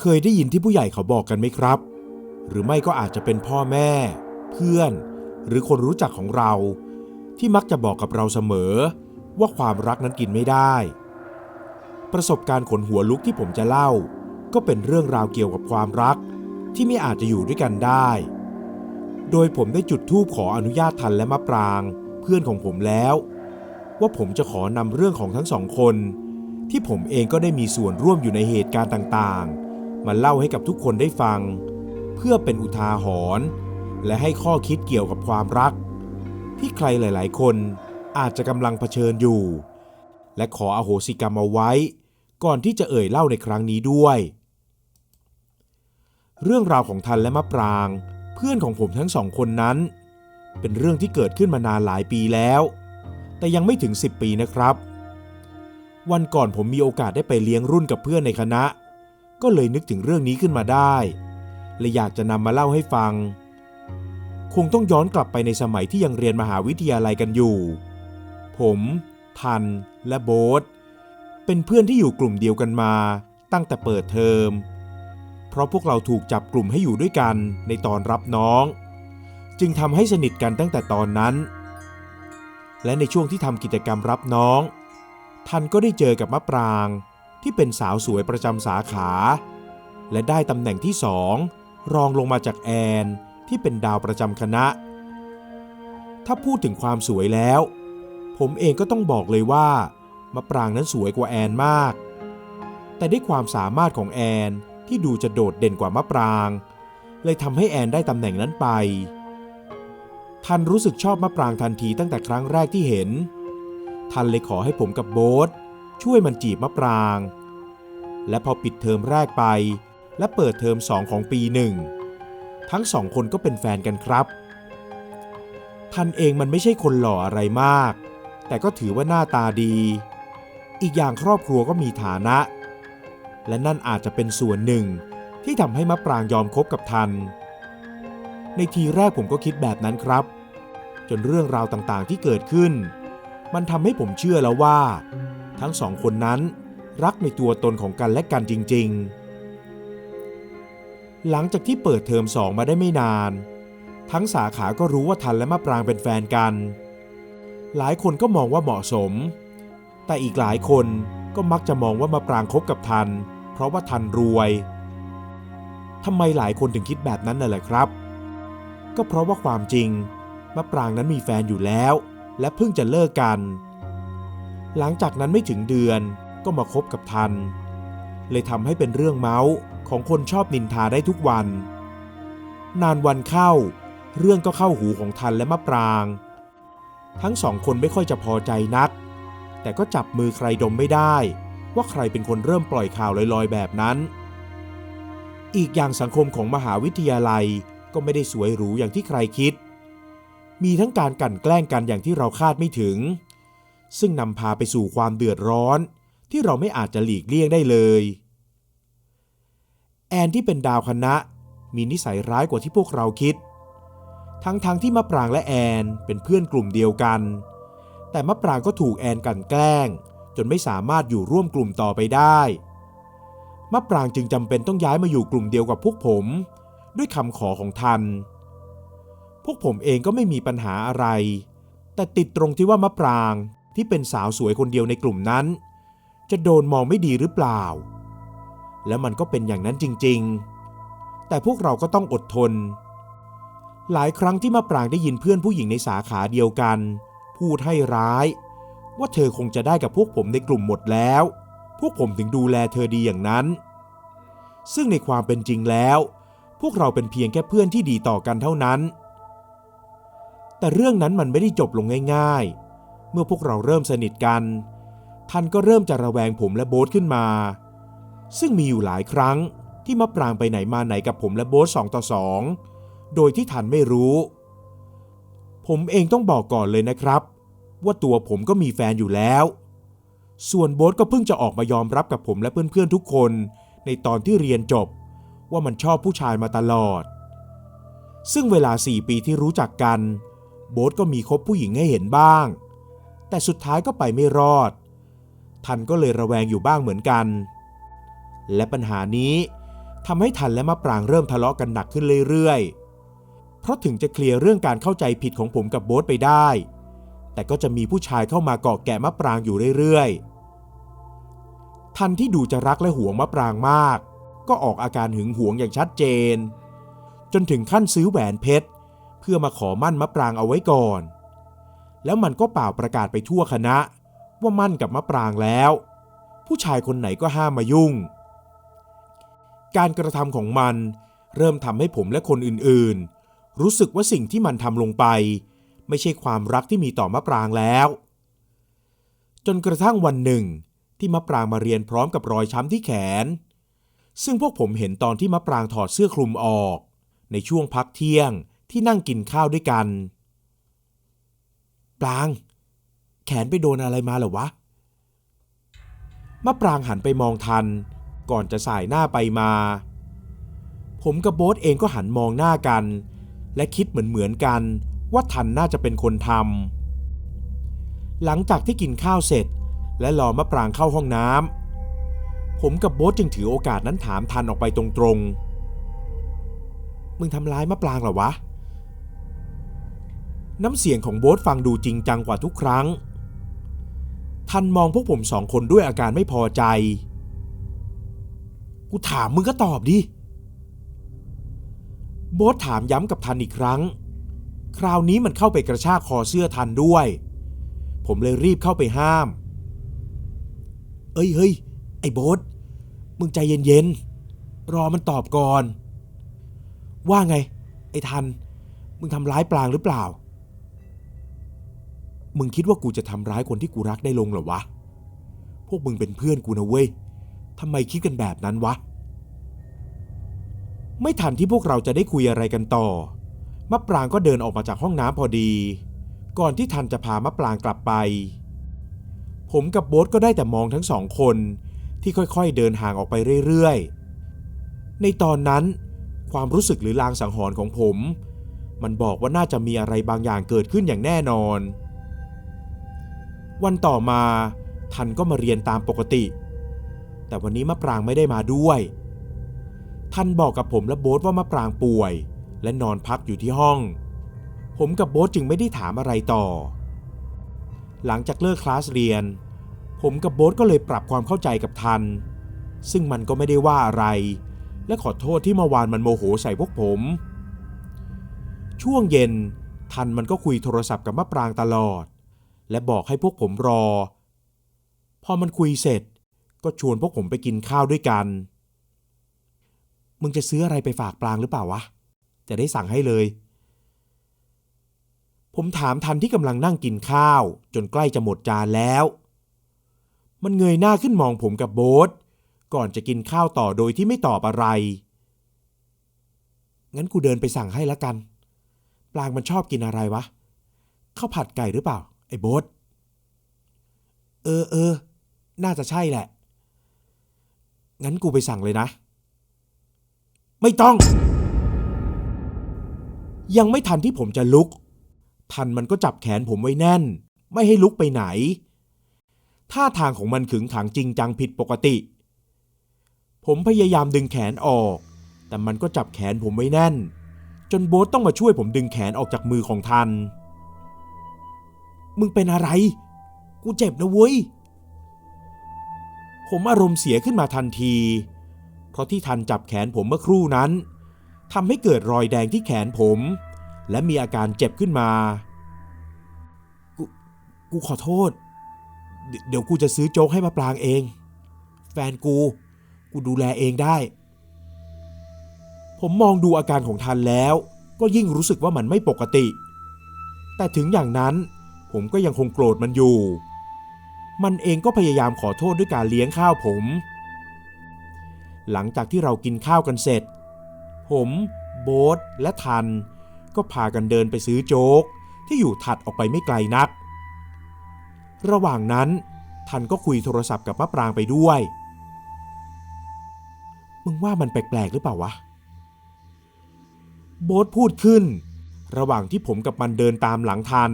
เคยได้ยินที่ผู้ใหญ่เขาบอกกันไหมครับ หรือไม่ก็อาจจะเป็นพ่อแม่ เพื่อน หรือคนรู้จักของเรา ที่มักจะบอกกับเราเสมอ ว่าความรักนั้นกินไม่ได้ ประสบการณ์ขนหัวลุกที่ผมจะเล่า ก็เป็นเรื่องราวเกี่ยวกับความรัก ที่ไม่อาจจะอยู่ด้วยกันได้ โดยผมได้จุดธูปขออนุญาตทันและมะปราง เพื่อนของผมแล้ว ว่าผมจะขอนำเรื่องของทั้งสองคน ที่ผมเองก็ได้มีส่วนร่วมอยู่ในเหตุการณ์ต่างๆ มาเล่าให้กับทุกคนได้ฟัง เพื่อเป็นอุทาหรณ์และให้ข้อคิดเกี่ยวกับความรัก ที่ใครหลาย ๆ คนอาจจะกำลังเผชิญอยู่ และขออโหสิกรรมเอาไว้ ก่อนที่จะเอ่ยเล่าในครั้งนี้ด้วย เรื่องราวของทันและมะปราง เพื่อนของผมทั้งสองคนนั้น เป็นเรื่องที่เกิดขึ้นมานานหลายปีแล้ว แต่ยังไม่ถึง 10 ปีนะครับ วันก่อนผมมีโอกาสได้ไปเลี้ยงรุ่นกับเพื่อนในคณะ ก็เลยนึกถึงเรื่องนี้ขึ้นมาได้และอยากจะนำมาเล่าให้ฟัง คงต้องย้อนกลับไปในสมัยที่ยังเรียนมหาวิทยาลัยกันอยู่ ผม ทัน และโบ๊ทเป็นเพื่อนที่อยู่กลุ่มเดียวกันมา ตั้งแต่เปิดเทอม เพราะพวกเราถูกจับกลุ่มให้อยู่ด้วยกันในตอนรับน้อง จึงทำให้สนิทกันตั้งแต่ตอนนั้น และในช่วงที่ทำกิจกรรมรับน้อง ทันก็ได้เจอกับมะปราง ที่เป็นสาวสวยประจำสาขา และได้ตำแหน่งที่สองรองลงมาจากแอนที่เป็นดาวประจำคณะ ถ้าพูดถึงความสวยแล้ว ผมเองก็ต้องบอกเลยว่ามะปรางนั้นสวยกว่าแอนมาก แต่ด้วยความสามารถของแอนที่ดูจะโดดเด่นกว่ามะปราง เลยทำให้แอนได้ตำแหน่งนั้นไป ทันรู้สึกชอบมะปรางทันทีตั้งแต่ครั้งแรกที่เห็น ทันเลยขอให้ผมกับโบ๊ท ช่วยมันจีบมะปราง และพอปิดเทอมแรกไป และเปิดเทอมสองของปีหนึ่ง ทั้งสองคนก็เป็นแฟนกันครับ ทันเองมันไม่ใช่คนหล่ออะไรมาก แต่ก็ถือว่าหน้าตาดี อีกอย่างครอบครัวก็มีฐานะ และนั่นอาจจะเป็นส่วนหนึ่งที่ทำให้มะปรางยอมคบกับทัน ในทีแรกผมก็คิดแบบนั้นครับ จนเรื่องราวต่างๆที่เกิดขึ้น มันทำให้ผมเชื่อแล้วว่า ทั้งสองคนนั้นรักในตัวตนของกันและกันจริง ๆ หลังจากที่เปิดเทอมสองมาได้ไม่นาน ทั้งสาขาก็รู้ว่าทันและมะปรางเป็นแฟนกัน หลายคนก็มองว่าเหมาะสม แต่อีกหลายคนก็มักจะมองว่ามะปรางคบกับทัน เพราะว่าทันรวยทำไมหลายคนถึงคิดแบบนั้นน่ะแหละครับ ก็เพราะว่าความจริงมะปรางนั้นมีแฟนอยู่แล้ว และเพิ่งจะเลิกกัน หลังจากนั้นไม่ถึงเดือนก็มาคบกับทัน เลยทำให้เป็นเรื่องเมาส์ของคนชอบนินทาได้ทุกวัน นานวันเข้า เรื่องก็เข้าหูของทันและมะปราง ทั้งสองคนไม่ค่อยจะพอใจนัก แต่ก็จับมือใครดมไม่ได้ ว่าใครเป็นคนเริ่มปล่อยข่าวลอยๆแบบนั้น อีกอย่างสังคมของมหาวิทยาลัยก็ไม่ได้สวยหรูอย่างที่ใครคิด มีทั้งการกลั่นแกล้งกันอย่างที่เราคาดไม่ถึง ซึ่งนำพาไปสู่ความเดือดร้อน ที่เราไม่อาจจะหลีกเลี่ยงได้เลย แอนที่เป็นดาวคณะ มีนิสัยร้ายกว่าที่พวกเราคิด ทั้งๆทที่มะปรางและแอนเป็นเพื่อนกลุ่มเดียวกัน แต่มะปรางก็ถูกแอนกลั่นแกล้ง จนไม่สามารถอยู่ร่วมกลุ่มต่อไปได้มะปรางจึงจำเป็นต้องย้ายมาอยู่กลุ่มเดียวกับพวกผม ด้วยคำขอของทัน พวกผมเองก็ไม่มีปัญหาอะไร แต่ติดตรงที่ว่ามะปราง ที่เป็นสาวสวยคนเดียวในกลุ่มนั้น จะโดนมองไม่ดีหรือเปล่า แล้วมันก็เป็นอย่างนั้นจริงๆ แต่พวกเราก็ต้องอดทน หลายครั้งที่มะปรางได้ยินเพื่อนผู้หญิงในสาขาเดียวกัน พูดให้ร้าย ว่าเธอคงจะได้กับพวกผมในกลุ่มหมดแล้ว พวกผมถึงดูแลเธอดีอย่างนั้น ซึ่งในความเป็นจริงแล้ว พวกเราเป็นเพียงแค่เพื่อนที่ดีต่อกันเท่านั้น แต่เรื่องนั้นมันไม่ได้จบลงง่ายๆ เมื่อพวกเราเริ่มสนิทกันทันก็เริ่มจะระแวงผมและโบ๊ทขึ้นมา ซึ่งมีอยู่หลายครั้งที่มะปรางไปไหนมาไหนกับผมและโบ๊ทสองต่อสองโดยที่ทันไม่รู้ ผมเองต้องบอกก่อนเลยนะครับ ว่าตัวผมก็มีแฟนอยู่แล้ว ส่วนโบ๊ทก็เพิ่งจะออกมายอมรับกับผมและเพื่อนๆทุกคน ในตอนที่เรียนจบ ว่ามันชอบผู้ชายมาตลอด ซึ่งเวลา4ปีที่รู้จักกัน โบ๊ทก็มีคบผู้หญิงให้เห็นบ้าง แต่สุดท้ายก็ไปไม่รอด ทันก็เลยระแวงอยู่บ้างเหมือนกัน และปัญหานี้ทำให้ทันและมะปรางเริ่มทะเลาะกันหนักขึ้นเรื่อยๆ เพราะถึงจะเคลียร์เรื่องการเข้าใจผิดของผมกับโบ๊ทไปได้ แต่ก็จะมีผู้ชายเข้ามาเกาะแกะมะปรางอยู่เรื่อยๆ ทันที่ดูจะรักและหวงมะปรางมาก ก็ออกอาการหึงหวงอย่างชัดเจน จนถึงขั้นซื้อแหวนเพชร เพื่อมาขอมั่นมะปรางเอาไว้ก่อน แล้วมันก็เป่าประกาศไปทั่วคณะ ว่ามั่นกับมะปรางแล้ว ผู้ชายคนไหนก็ห้ามมายุ่ง การกระทำของมันเริ่มทำให้ผมและคนอื่นๆ รู้สึกว่าสิ่งที่มันทำลงไป ไม่ใช่ความรักที่มีต่อมะปรางแล้ว จนกระทั่งวันหนึ่ง ที่มะปรางมาเรียนพร้อมกับรอยช้ำที่แขน ซึ่งพวกผมเห็นตอนที่มะปรางถอดเสื้อคลุมออก ในช่วงพักเที่ยงที่นั่งกินข้าวด้วยกัน ปราง แขนไปโดนอะไรมาเหรอวะมะปรางหันไปมองทัน ก่อนจะสายหน้าไปมา ผมกับโบ๊ทเองก็หันมองหน้ากัน และคิดเหมือนเหมือนกัน ว่าทันน่าจะเป็นคนทำหลังจากที่กินข้าวเสร็จ และรอมะปรางเข้าห้องน้ำผมกับโบ๊ทจึงถือโอกาสนั้นถามทันออกไปตรงๆมึงทำร้ายมะปรางเหรอวะ น้ำเสียงของโบ๊ทฟังดูจริงจังกว่าทุกครั้ง ทันมองพวกผมสองคนด้วยอาการไม่พอใจ กูถามมึงก็ตอบดิ โบ๊ทถามย้ำกับทันอีกครั้ง คราวนี้มันเข้าไปกระชากคอเสื้อทันด้วย ผมเลยรีบเข้าไปห้าม เอ้ยเฮ้ยไอ้โบ๊ทมึงใจเย็นๆ รอมันตอบก่อน ว่าไง ไอ้ทัน มึงทำร้ายปลางหรือเปล่า มึงคิดว่ากูจะทำร้ายคนที่กูรักได้ลงเหรอวะ พวกมึงเป็นเพื่อนกูนะเว้ยทำไมคิดกันแบบนั้นวะ ไม่ทันที่พวกเราจะได้คุยอะไรกันต่อ มะปรางก็เดินออกมาจากห้องน้ำพอดี ก่อนที่ทันจะพามะปรางกลับไป ผมกับโบ๊ทก็ได้แต่มองทั้งสองคนที่ค่อยๆ เดินห่างออกไปเรื่อยๆ ในตอนนั้น ความรู้สึกหรือลางสังหรณ์ของผม มันบอกว่าน่าจะมีอะไรบางอย่างเกิดขึ้นอย่างแน่นอน วันต่อมาทันก็มาเรียนตามปกติ แต่วันนี้มะปรางไม่ได้มาด้วย ทันบอกกับผมและโบ๊ทว่ามะปรางป่วย และนอนพักอยู่ที่ห้อง ผมกับโบ๊ทจึงไม่ได้ถามอะไรต่อ หลังจากเลิกคลาสเรียน ผมกับโบ๊ทก็เลยปรับความเข้าใจกับทัน ซึ่งมันก็ไม่ได้ว่าอะไร และขอโทษที่เมื่อวานมันโมโหใส่พวกผม ช่วงเย็นทันมันก็คุยโทรศัพท์กับมะปรางตลอด และบอกให้พวกผมรอ พอมันคุยเสร็จ ก็ชวนพวกผมไปกินข้าวด้วยกัน มึงจะซื้ออะไรไปฝากปรางหรือเปล่าวะ จะได้สั่งให้เลย ผมถามทันที่กำลังนั่งกินข้าว จนใกล้จะหมดจานแล้ว มันเงยหน้าขึ้นมองผมกับโบ๊ทก่อนจะกินข้าวต่อโดยที่ไม่ตอบอะไร งั้นกูเดินไปสั่งให้ละกัน ปลางมันชอบกินอะไรวะ ข้าวผัดไก่หรือเปล่า ไอ้โบ๊ทเออเออ น่าจะใช่แหละ งั้นกูไปสั่งเลยนะ ไม่ต้อง ยังไม่ทันที่ผมจะลุก ทันมันก็จับแขนผมไว้แน่น ไม่ให้ลุกไปไหน ท่าทางของมันขึงขังจริงจังผิดปกติ ผมพยายามดึงแขนออก แต่มันก็จับแขนผมไว้แน่น จนโบ๊ทต้องมาช่วยผมดึงแขนออกจากมือของทัน มึงเป็นอะไร กูเจ็บนะเว้ย ผมอารมณ์เสียขึ้นมาทันที เพราะที่ทันจับแขนผมเมื่อครู่นั้นทำให้เกิดรอยแดงที่แขนผม และมีอาการเจ็บขึ้นมา กูกูขอโทษ เดี๋ยวกูจะซื้อโจ๊กให้มาปรางเอง แฟนกู กูดูแลเองได้ ผมมองดูอาการของทันแล้ว ก็ยิ่งรู้สึกว่ามันไม่ปกติ แต่ถึงอย่างนั้น ผมก็ยังคงโกรธมันอยู่ มันเองก็พยายามขอโทษด้วยการเลี้ยงข้าวผม หลังจากที่เรากินข้าวกันเสร็จ ผม โบ๊ทและทัน ก็พากันเดินไปซื้อโจ๊ก ที่อยู่ถัดออกไปไม่ไกลนัก ระหว่างนั้น ทันก็คุยโทรศัพท์กับมะปรางไปด้วย มึงว่ามันแปลกๆหรือเปล่าวะ โบ๊ทพูดขึ้น ระหว่างที่ผมกับมันเดินตามหลังทัน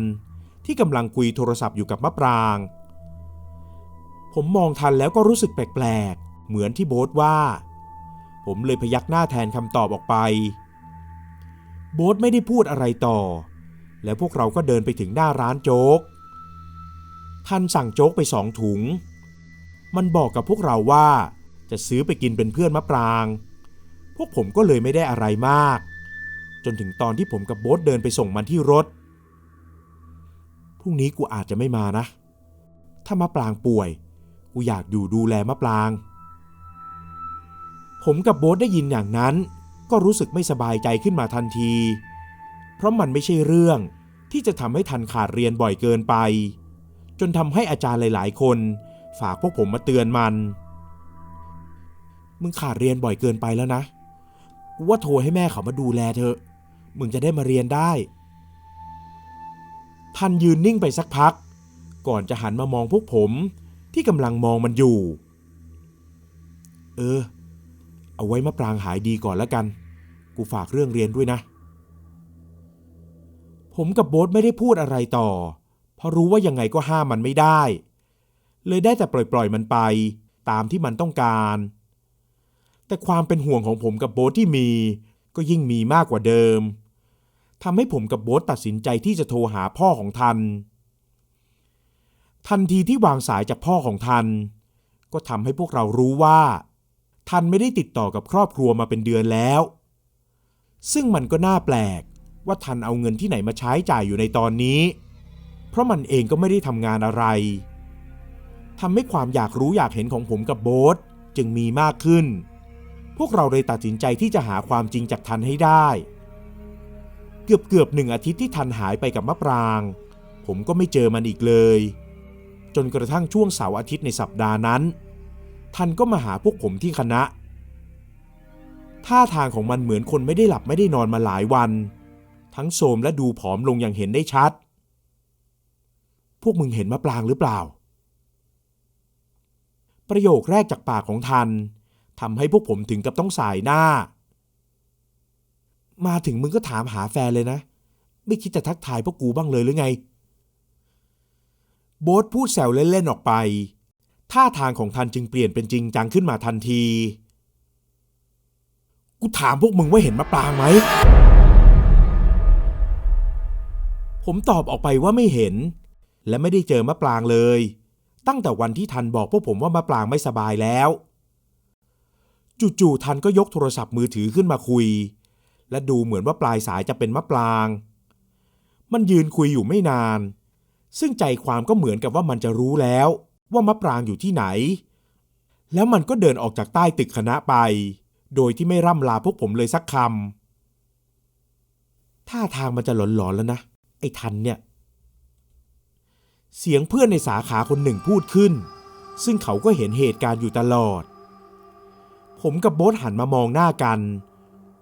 ที่กำลังคุยโทรศัพท์อยู่กับมะปราง ผมมองทันแล้วก็รู้สึกแปลกๆ เหมือนที่โบ๊ทว่า ผมเลยพยักหน้าแทนคำตอบออกไป โบ๊ทไม่ได้พูดอะไรต่อ แล้วพวกเราก็เดินไปถึงหน้าร้านโจ๊ก ท่านสั่งโจ๊กไปสองถุง มันบอกกับพวกเราว่า จะซื้อไปกินเป็นเพื่อนมะปราง พวกผมก็เลยไม่ได้อะไรมาก จนถึงตอนที่ผมกับโบ๊ทเดินไปส่งมันที่รถ รุ่งนี้กูอาจจะไม่มานะ ถ้ามะปรางป่วย กูอยากอยู่ดูแลมะปราง ผมกับโบ๊ทได้ยินอย่างนั้น ก็รู้สึกไม่สบายใจขึ้นมาทันที เพราะมันไม่ใช่เรื่องที่จะทำให้ทันขาดเรียนบ่อยเกินไป จนทำให้อาจารย์หลาย ๆ คน ฝากพวกผมมาเตือนมัน มึงขาดเรียนบ่อยเกินไปแล้วนะ กูว่าโทรให้แม่เขามาดูแลเธอะมึงจะได้มาเรียนได้ ทันยืนนิ่งไปสักพัก ก่อนจะหันมามองพวกผมที่กำลังมองมันอยู่ เออ เอาไว้มะปรางหายดีก่อนแล้วกัน กูฝากเรื่องเรียนด้วยนะ ผมกับโบ๊ทไม่ได้พูดอะไรต่อ เพราะรู้ว่ายังไงก็ห้ามมันไม่ได้ เลยได้แต่ปล่อยๆมันไป ตามที่มันต้องการ แต่ความเป็นห่วงของผมกับโบ๊ทที่มี ก็ยิ่งมีมากกว่าเดิม ทำให้ผมกับโบ๊ทตัดสินใจที่จะโทรหาพ่อของทัน ทันทีที่วางสายจากพ่อของทัน ก็ทำให้พวกเรารู้ว่า ทันไม่ได้ติดต่อกับครอบครัวมาเป็นเดือนแล้ว ซึ่งมันก็น่าแปลกว่าทันเอาเงินที่ไหนมาใช้จ่ายอยู่ในตอนนี้ เพราะมันเองก็ไม่ได้ทำงานอะไรทำให้ความอยากรู้อยากเห็นของผมกับโบ๊ทจึงมีมากขึ้น พวกเราเลยตัดสินใจที่จะหาความจริงจากทันให้ได้ เกือบเกือบหนึ่งอาทิตย์ที่ทันหายไปกับมะปราง ผมก็ไม่เจอมันอีกเลย จนกระทั่งช่วงเสาร์อาทิตย์ในสัปดาห์นั้น ทันก็มาหาพวกผมที่คณะ ท่าทางของมันเหมือนคนไม่ได้หลับไม่ได้นอนมาหลายวัน ทั้งโทรมและดูผอมลงอย่างเห็นได้ชัด พวกมึงเห็นมะปรางหรือเปล่า ประโยคแรกจากปากของทันทำให้พวกผมถึงกับต้องสายหน้า มาถึงมึงก็ถามหาแฟนเลยนะ ไม่คิดจะทักทายพวกกูบ้างเลยหรือไง โบ๊ทพูดแซวเล่นๆออกไป ท่าทางของทันจึงเปลี่ยนเป็นจริงจังขึ้นมาทันที กูถามพวกมึงว่าเห็นมะปรางไหม ผมตอบออกไปว่าไม่เห็น และไม่ได้เจอมะปรางเลย ตั้งแต่วันที่ทันบอกพวกผมว่ามะปรางไม่สบายแล้ว จู่ๆทันก็ยกโทรศัพท์มือถือขึ้นมาคุย และดูเหมือนว่าปลายสายจะเป็นมะปราง มันยืนคุยอยู่ไม่นาน ซึ่งใจความก็เหมือนกับว่ามันจะรู้แล้วว่ามะปรางอยู่ที่ไหน แล้วมันก็เดินออกจากใต้ตึกคณะไป โดยที่ไม่ร่ำลาพวกผมเลยสักคำท่าทางมันจะหลอนๆแล้วนะ ไอ้ทันเนี่ย เสียงเพื่อนในสาขาคนหนึ่งพูดขึ้น ซึ่งเขาก็เห็นเหตุการณ์อยู่ตลอด ผมกับโบ๊ทหันมามองหน้ากัน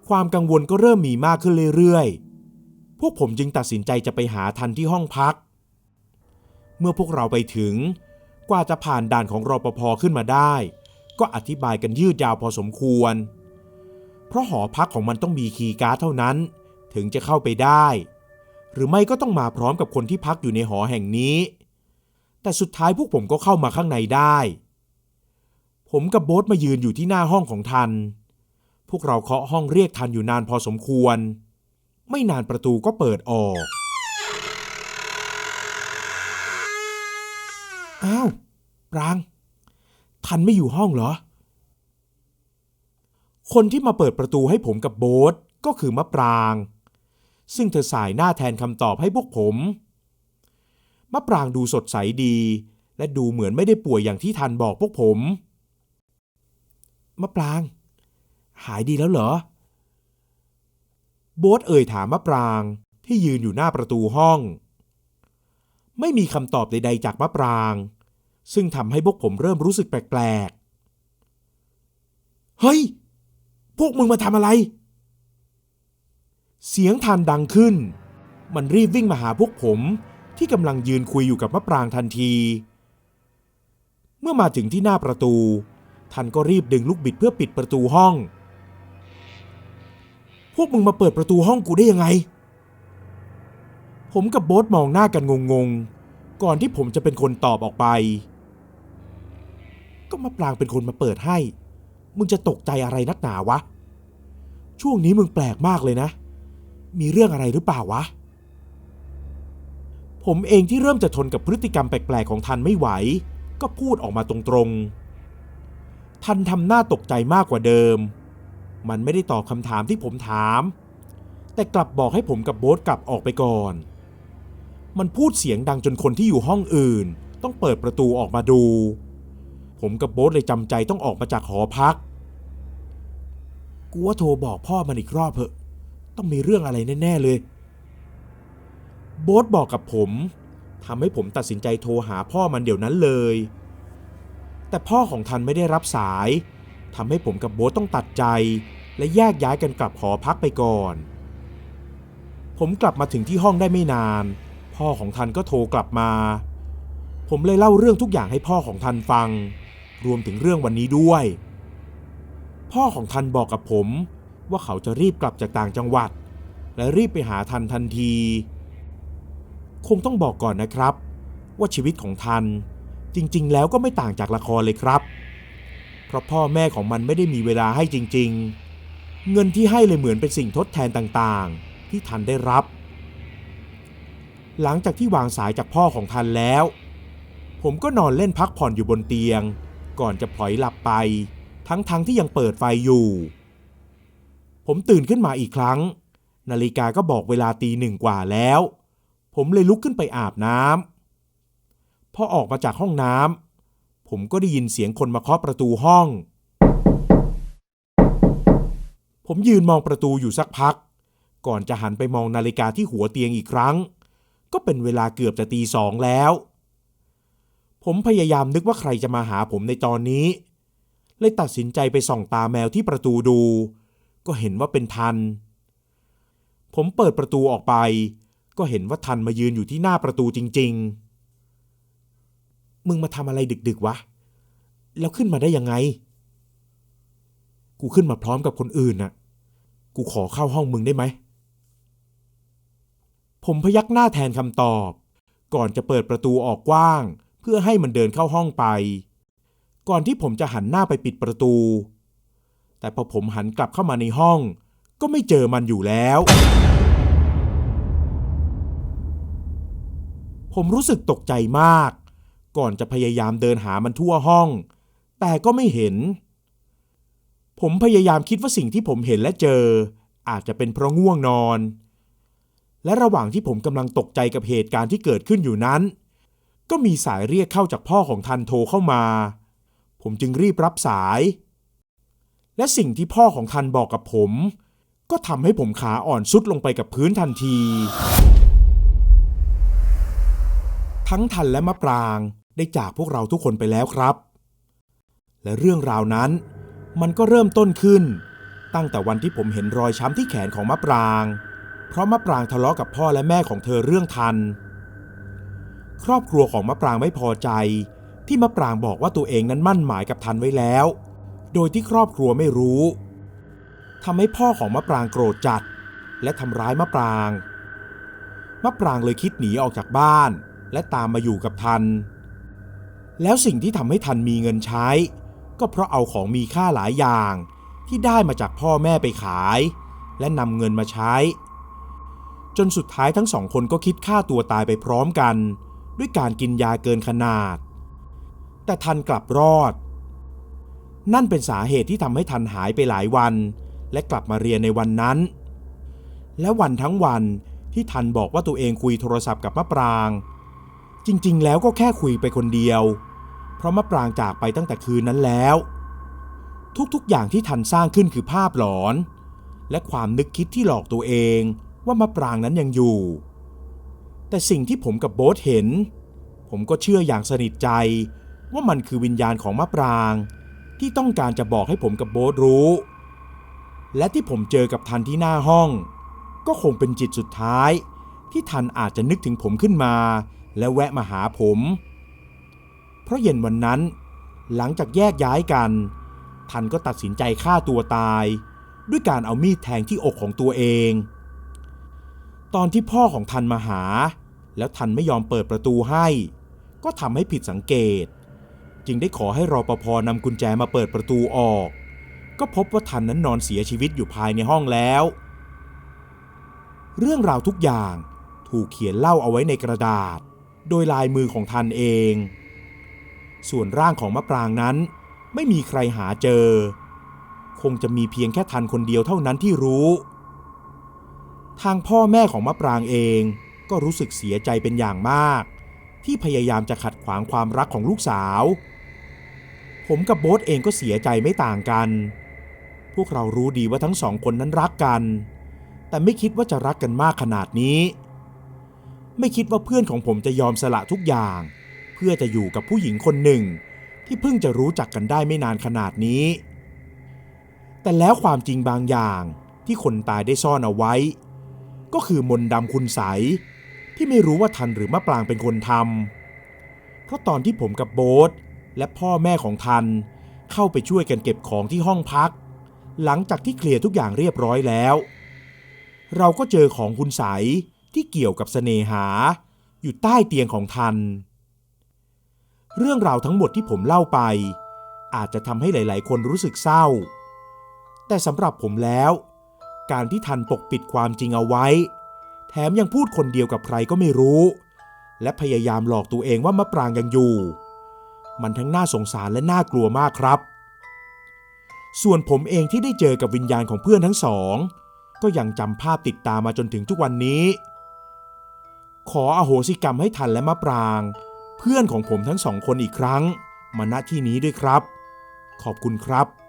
ความกังวลก็เริ่มมีมากขึ้นเรื่อยๆ พวกผมจึงตัดสินใจจะไปหาทันที่ห้องพัก เมื่อพวกเราไปถึง กว่าจะผ่านด่านของรอปภขึ้นมาได้ ก็อธิบายกันยืดยาวพอสมควร เพราะหอพักของมันต้องมีคีย์การ์ดเท่านั้น ถึงจะเข้าไปได้ หรือไม่ก็ต้องมาพร้อมกับคนที่พักอยู่ในหอแห่งนี้ แต่สุดท้ายพวกผมก็เข้ามาข้างในได้ ผมกับโบ๊ทมายืนอยู่ที่หน้าห้องของทัน พวกเราเคาะห้องเรียกทันอยู่นานพอสมควร ไม่นานประตูก็เปิดออก อ้าวปราง ทันไม่อยู่ห้องเหรอ คนที่มาเปิดประตูให้ผมกับโบ๊ทก็คือมะปราง ซึ่งเธอสายหน้าแทนคำตอบให้พวกผม มะปรางดูสดใสดี และดูเหมือนไม่ได้ป่วยอย่างที่ทันบอกพวกผม มะปราง หายดีแล้วเหรอ โบ๊ทเอ่ยถามมะปรางที่ยืนอยู่หน้าประตูห้อง ไม่มีคำตอบใดๆจากมะปราง ซึ่งทำให้พวกผมเริ่มรู้สึกแปลกๆ เฮ้ย พวกมึงมาทำอะไร เสียงทันดังขึ้น มันรีบวิ่งมาหาพวกผมที่กำลังยืนคุยอยู่กับมะปรางทันที เมื่อมาถึงที่หน้าประตู ทันก็รีบดึงลูกบิดเพื่อปิดประตูห้อง พวกมึงมาเปิดประตูห้องกูได้ยังไง ผมกับโบ๊ทมองหน้ากันงงๆ ก่อนที่ผมจะเป็นคนตอบออกไป ก็มะปรางเป็นคนมาเปิดให้ มึงจะตกใจอะไรนักหนาวะ ช่วงนี้มึงแปลกมากเลยนะ มีเรื่องอะไรหรือเปล่าวะ ผมเองที่เริ่มจะทนกับพฤติกรรมแปลกๆของทันไม่ไหว ก็พูดออกมาตรงๆ ทันทำหน้าตกใจมากกว่าเดิม มันไม่ได้ตอบคำถามที่ผมถาม แต่กลับบอกให้ผมกับโบ๊ทกลับออกไปก่อน มันพูดเสียงดังจนคนที่อยู่ห้องอื่น ต้องเปิดประตูออกมาดู ผมกับโบ๊ทเลยจำใจต้องออกมาจากหอพัก กูว่าโทรบอกพ่อมันอีกรอบเถอะ ต้องมีเรื่องอะไรแน่ ๆ เลย โบ๊ทบอกกับผมทำให้ผมตัดสินใจโทรหาพ่อมันเดี๋ยวนั้นเลย แต่พ่อของทันไม่ได้รับสายทำให้ผมกับโบ๊ทต้องตัดใจ และแยกย้ายกันกลับหอพักไปก่อน ผมกลับมาถึงที่ห้องได้ไม่นาน พ่อของทันก็โทรกลับมา ผมเลยเล่าเรื่องทุกอย่างให้พ่อของทันฟัง รวมถึงเรื่องวันนี้ด้วย พ่อของทันบอกกับผมว่าเขาจะรีบกลับจากต่างจังหวัด และรีบไปหาทันทันที คงต้องบอกก่อนนะครับ ว่าชีวิตของทันจริง ๆ แล้วก็ไม่ต่างจากละครเลยครับ เพราะพ่อแม่ของมันไม่ได้มีเวลาให้จริง ๆ เงินที่ให้เลยเหมือนเป็นสิ่งทดแทนต่างๆ ที่ทันได้รับ หลังจากที่วางสายจากพ่อของทันแล้ว ผมก็นอนเล่นพักผ่อนอยู่บนเตียง ก่อนจะพลอยหลับไป ทั้งๆทที่ยังเปิดไฟอยู่ ผมตื่นขึ้นมาอีกครั้ง นาฬิกาก็บอกเวลาตีหนึ่งกว่าแล้ว ผมเลยลุกขึ้นไปอาบน้ำพอออกมาจากห้องน้ำผมก็ได้ยินเสียงคนมาเคาะประตูห้อง ผมยืนมองประตูอยู่สักพัก ก่อนจะหันไปมองนาฬิกาที่หัวเตียงอีกครั้ง ก็เป็นเวลาเกือบจะตีสองแล้ว ผมพยายามนึกว่าใครจะมาหาผมในตอนนี้ เลยตัดสินใจไปส่องตาแมวที่ประตูดู ก็เห็นว่าเป็นทัน ผมเปิดประตูออกไป ก็เห็นว่าทันมายืนอยู่ที่หน้าประตูจริง ๆ มึงมาทำอะไรดึกๆวะ แล้วขึ้นมาได้ยังไง กูขึ้นมาพร้อมกับคนอื่นน่ะ กูขอเข้าห้องมึงได้ไหม ผมพยักหน้าแทนคำตอบ ก่อนจะเปิดประตูออกกว้าง เพื่อให้มันเดินเข้าห้องไป ก่อนที่ผมจะหันหน้าไปปิดประตู แต่พอผมหันกลับเข้ามาในห้อง ก็ไม่เจอมันอยู่แล้ว ผมรู้สึกตกใจมาก ก่อนจะพยายามเดินหามันทั่วห้อง แต่ก็ไม่เห็น ผมพยายามคิดว่าสิ่งที่ผมเห็นและเจอ อาจจะเป็นเพราะง่วงนอน และระหว่างที่ผมกำลังตกใจกับเหตุการณ์ที่เกิดขึ้นอยู่นั้น ก็มีสายเรียกเข้าจากพ่อของทันโทรเข้ามา ผมจึงรีบรับสาย และสิ่งที่พ่อของทันบอกกับผม ก็ทำให้ผมขาอ่อนสุดลงไปกับพื้นทันที ทั้งทันและมะปรางได้จากพวกเราทุกคนไปแล้วครับ และเรื่องราวนั้น มันก็เริ่มต้นขึ้น ตั้งแต่วันที่ผมเห็นรอยช้ำที่แขนของมะปราง เพราะมะปรางทะเลาะกับพ่อและแม่ของเธอเรื่องทัน ครอบครัวของมะปรางไม่พอใจ ที่มะปรางบอกว่าตัวเองนั้นมั่นหมายกับทันไว้แล้ว โดยที่ครอบครัวไม่รู้ทำให้พ่อของมะปรางโกรธจัด และทำร้ายมะปราง มะปรางเลยคิดหนีออกจากบ้าน และตามมาอยู่กับทัน แล้วสิ่งที่ทำให้ทันมีเงินใช้ ก็เพราะเอาของมีค่าหลายอย่างที่ได้มาจากพ่อแม่ไปขาย และนำเงินมาใช้ จนสุดท้ายทั้งสองคนก็คิดฆ่าตัวตายไปพร้อมกัน ด้วยการกินยาเกินขนาด แต่ทันกลับรอด นั่นเป็นสาเหตุที่ทำให้ทันหายไปหลายวัน และกลับมาเรียนในวันนั้น และวันทั้งวันที่ทันบอกว่าตัวเองคุยโทรศัพท์กับมะปราง จริง ๆ แล้วก็แค่คุยไปคนเดียว เพราะมะปรางจากไปตั้งแต่คืนนั้นแล้ว ทุกๆอย่างที่ทันสร้างขึ้นคือภาพหลอน และความนึกคิดที่หลอกตัวเองว่ามะปรางนั้นยังอยู่ แต่สิ่งที่ผมกับโบ๊ทเห็น ผมก็เชื่ออย่างสนิทใจ ว่ามันคือวิญญาณของมะปราง ที่ต้องการจะบอกให้ผมกับโบ๊ทรู้ และที่ผมเจอกับทันที่หน้าห้อง ก็คงเป็นจิตสุดท้าย ที่ทันอาจจะนึกถึงผมขึ้นมา และแวะมาหาผม เพราะเย็นวันนั้น หลังจากแยกย้ายกัน ทันก็ตัดสินใจฆ่าตัวตาย ด้วยการเอามีดแทงที่อกของตัวเอง ตอนที่พ่อของทันมาหา แล้วทันไม่ยอมเปิดประตูให้ ก็ทำให้ผิดสังเกต จึงได้ขอให้รอปภนำกุญแจมาเปิดประตูออก ก็พบว่าทันนั้นนอนเสียชีวิตอยู่ภายในห้องแล้ว เรื่องราวทุกอย่างถูกเขียนเล่าเอาไว้ในกระดาษ โดยลายมือของทันเอง ส่วนร่างของมะปรางนั้น ไม่มีใครหาเจอ คงจะมีเพียงแค่ทันคนเดียวเท่านั้นที่รู้ ทางพ่อแม่ของมะปรางเองก็รู้สึกเสียใจเป็นอย่างมาก ที่พยายามจะขัดขวางความรักของลูกสาว ผมกับโบ๊ทเองก็เสียใจไม่ต่างกัน พวกเรารู้ดีว่าทั้งสองคนนั้นรักกัน แต่ไม่คิดว่าจะรักกันมากขนาดนี้ ไม่คิดว่าเพื่อนของผมจะยอมสละทุกอย่าง พื่อจะอยู่กับผู้หญิงคนหนึ่ง ที่เพิ่งจะรู้จักกันได้ไม่นานขนาดนี้ แต่แล้วความจริงบางอย่างที่คนตายได้ซ่อนเอาไว้ ก็คือมนต์ดำคุณใสที่ไม่รู้ว่าทันหรือมะปรางเป็นคนทำเพราะตอนที่ผมกับโบ๊ทและพ่อแม่ของทัน เข้าไปช่วยกันเก็บของที่ห้องพัก หลังจากที่เคลียร์ทุกอย่างเรียบร้อยแล้ว เราก็เจอของคุณใสที่เกี่ยวกับเสน่หา อยู่ใต้เตียงของทัน เรื่องราวทั้งหมดที่ผมเล่าไป อาจจะทำให้หลาย ๆ คนรู้สึกเศร้า แต่สำหรับผมแล้ว การที่ทันปกปิดความจริงเอาไว้ แถมยังพูดคนเดียวกับใครก็ไม่รู้ และพยายามหลอกตัวเองว่ามะปรางยังอยู่ มันทั้งน่าสงสารและน่ากลัวมากครับ ส่วนผมเองที่ได้เจอกับวิญญาณของเพื่อนทั้งสอง ก็ยังจำภาพติดตามมาจนถึงทุกวันนี้ ขออโหสิกรรมให้ทันและมะปราง เพื่อนของผมทั้งสองคนอีกครั้ง มาณที่นี้ด้วยครับ ขอบคุณครับ「